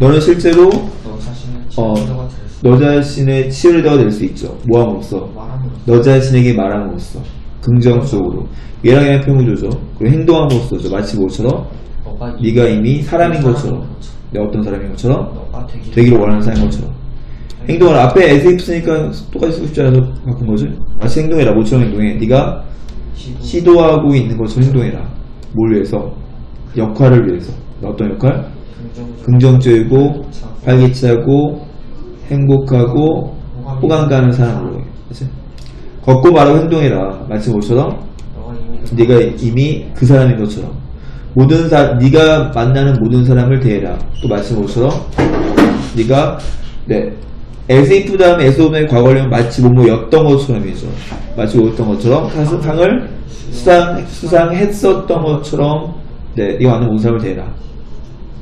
너는 실제로 너 자신의 어. 친구가 될 수 너 자신의 치유리더가 될 수 있죠. 뭐함으로써? 너 자신에게 말함으로써. 긍정적으로. 얘랑이랑 표현구조죠. 그리고 행동함으로써죠. 마치 뭐처럼? 너가 네가 이미 사람인 것처럼. 내 어떤 사람인 것처럼? 너가 되기 되기를 원하는 사람인 것처럼. 행동을 앞에 에세이프 쓰니까 똑같이 쓰고 싶지 않아서 바꾼 거지? 마치 행동해라. 모처럼 행동해. 네가 시도 시도하고 있는 것처럼 행동해라. 뭘 위해서? 역할을 위해서. 어떤 역할? 긍정적 긍정적이고 활기차고 행복하고 호감 가는 사람으로. 그치? 걷고 말하고 행동해라. 마치 이미 네가 이미 그 사람인 것처럼 모든 사 네가 만나는 모든 사람을 대해라. 또 마치 뭐처럼 네가 네. 에세이프 다음에 에소음의 과거를 마치 뭐뭐였던 것처럼이죠 마치 뭐였던 것처럼 상- 상을 수상 수상했었던 것처럼 네 네가 만나는 모든 사람을 대해라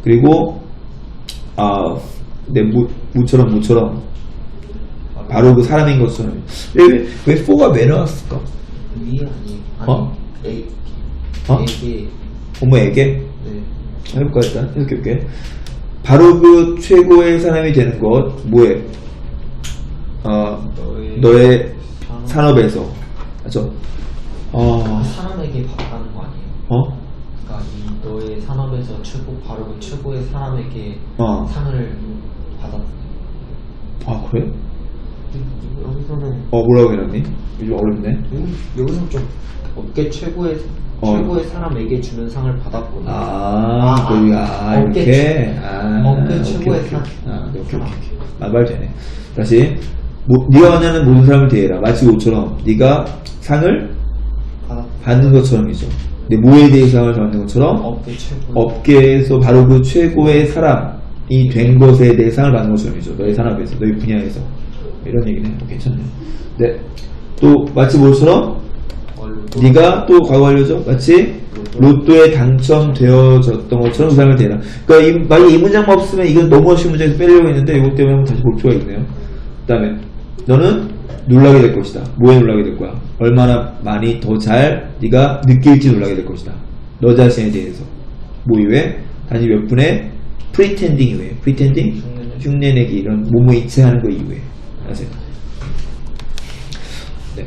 그리고 아, 네, 무, 무처럼 무처럼 바로 그 사람인 것처럼 왜, 왜, 왜 4가 왜 나왔을까? 위 아니 어? 어? 에게 부모에게 네 해볼까 일단 이렇게 볼게 바로 그 최고의 사람이 되는 것 뭐에? 어, 너의 너의 산업- 산업에서 맞죠? 어, 사람에게 받다는 거 아니에요? 어? 산업에서 최고 바로 그 최고의 사람에게 어. 상을 받았. 아 그래? 여기서는 어 뭐라고 해놨니? 요즘 어렵네 음, 여기서 좀 업계 최고의 어. 최고의 사람에게 주는 상을 받았구나. 아, 아, 그, 아, 업계 이렇게. 최- 아, 업계 오케이, 최고의 오케이. 사- 아, 오케이, 오케이, 오케이. 아, 말 되네. 다시. 뭐, 네가 만나는 모든 사람을 대해라. 마치 옷처럼. 네가 상을 받았. 받는 것처럼이죠. 내 뭐에 대해서 상을 받는 것처럼 업계 최고. 업계에서 바로 그 최고의 사람이 된 것에 대해 상을 받는 것처럼이죠. 너의 산업에서, 너의 분야에서. 이런 얘기네. 어, 괜찮네. 네. 또, 마치 뭐처럼? 얼굴. 네가 또 과거 완료죠? 마치 로또에 당첨되어졌던 것처럼 그 사람을 대라. 그러니까 이, 만약 이 문장만 없으면 이건 너무 어려운 문장에서 빼려고 했는데 이것 때문에 다시 볼 필요가 있네요. 그 다음에 너는 놀라게 될 것이다. 뭐에 놀라게 될 거야? 얼마나 많이 더 잘 네가 느낄지 놀라게 될 것이다. 너 자신에 대해서. 뭐 이외에? 단지 몇 분의 프리텐딩 이외에. 프리텐딩? 흉내내기 이런 몸의 이체하는 거 이외에. 아세요? 네.